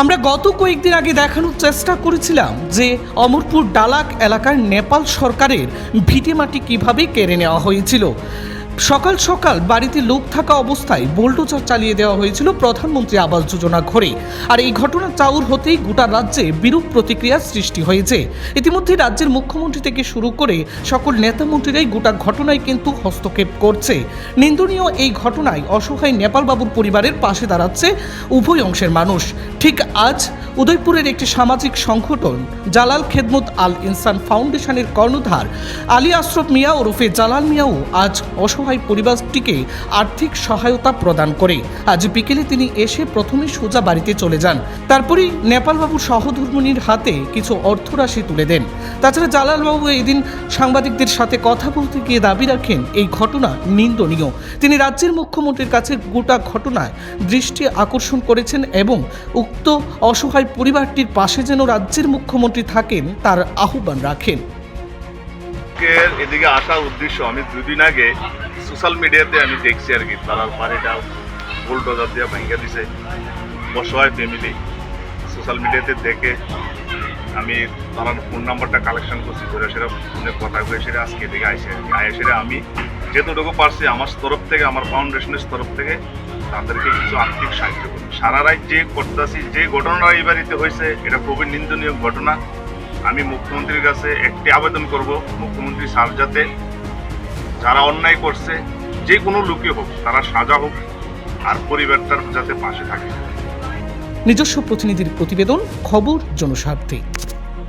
আমরা গত কয়েকদিন আগে দেখানোর চেষ্টা করেছিলাম যে অমরপুর ডালাক এলাকার নেপাল সরকারের ভিটেমাটি কীভাবে কেড়ে নেওয়া হয়েছিল। সকাল সকাল বাড়িতে লোক থাকা অবস্থায় বোল্ডোজার চালিয়ে দেওয়া হয়েছিল প্রধানমন্ত্রী আবাস যোজনা ঘরে। আর এই ঘটনা চাউর হতেই গোটা রাজ্যে বিরূপ প্রতিক্রিয়ার সৃষ্টি হয়েছে। ইতিমধ্যে রাজ্যের মুখ্যমন্ত্রী থেকে শুরু করে সকল নেতা মন্ত্রীরাই গোটা ঘটনায় কিন্তু হস্তক্ষেপ করছে। নিন্দনীয় এই ঘটনায় অসহায় নেপালবাবুর পরিবারের পাশে দাঁড়াচ্ছে উভয় অংশের মানুষ। ঠিক আজ উদয়পুরের একটি সামাজিক সংগঠন, জালাল খেদমত আল ইনসান ফাউন্ডেশনের কর্ণধার আলী আশরফ মিয়া ওরফে জালাল মিয়াও আজ অসহায় পরিবারটিকে আর্থিক সহায়তা প্রদান করে। আজ বিকেলে তিনি এসে প্রথমে সোজা বাড়িতে চলে যান। তারপরেই নেপালবাবুর সহধর্মিনীর হাতে কিছু অর্থরাশি তুলে দেন। তাছাড়া জালালবাবু এদিন সাংবাদিকদের সাথে কথা বলতে গিয়ে দাবি রাখেন, এই ঘটনা নিন্দনীয়। তিনি রাজ্যের মুখ্যমন্ত্রীর কাছে গোটা ঘটনায় দৃষ্টি আকর্ষণ করেছেন এবং উক্ত অসহায় পরিবারটির পাশে যেন রাজ্যের মুখ্যমন্ত্রী থাকেন, তার আহ্বান রাখেন। এদিকে আসার উদ্দেশ্য, আমি দুদিন আগে সোশ্যাল মিডিয়াতে আমি দেখছি আর কি, তারার বাড়িটা বুলডোজার দিয়ে ভেঙে দিছে। অসহায় ফ্যামিলি সোশ্যাল মিডিয়াতে দেখে আমি তারার ফোন নাম্বারটা কালেকশন করছি করে সেটা ফোনে কথা কয়ে সেটা আজকে এদিকে আইসে আর কি। আমি যেতটুকু পারছি, আমার তরফ থেকে, আমার ফাউন্ডেশনের তরফ থেকে তাদেরকে কিছু আর্থিক সাহায্য করি সারা রাত যে করতেছি, যে ঘটনা এই বাড়িতে হয়েছে, এটা খুবই নিন্দনীয় ঘটনা। আমি মুখ্যমন্ত্রীর কাছে একটি আবেদন করব, মুখ্যমন্ত্রী স্যার যাতে যারা অন্যায় করছে, যে কোনো লোকই হোক, তারা সাজা হোক, আর পরিবারটার যাতে পাশে থাকে। নিজস্ব প্রতিনিধির প্রতিবেদন, খবর জনস্বার্থে।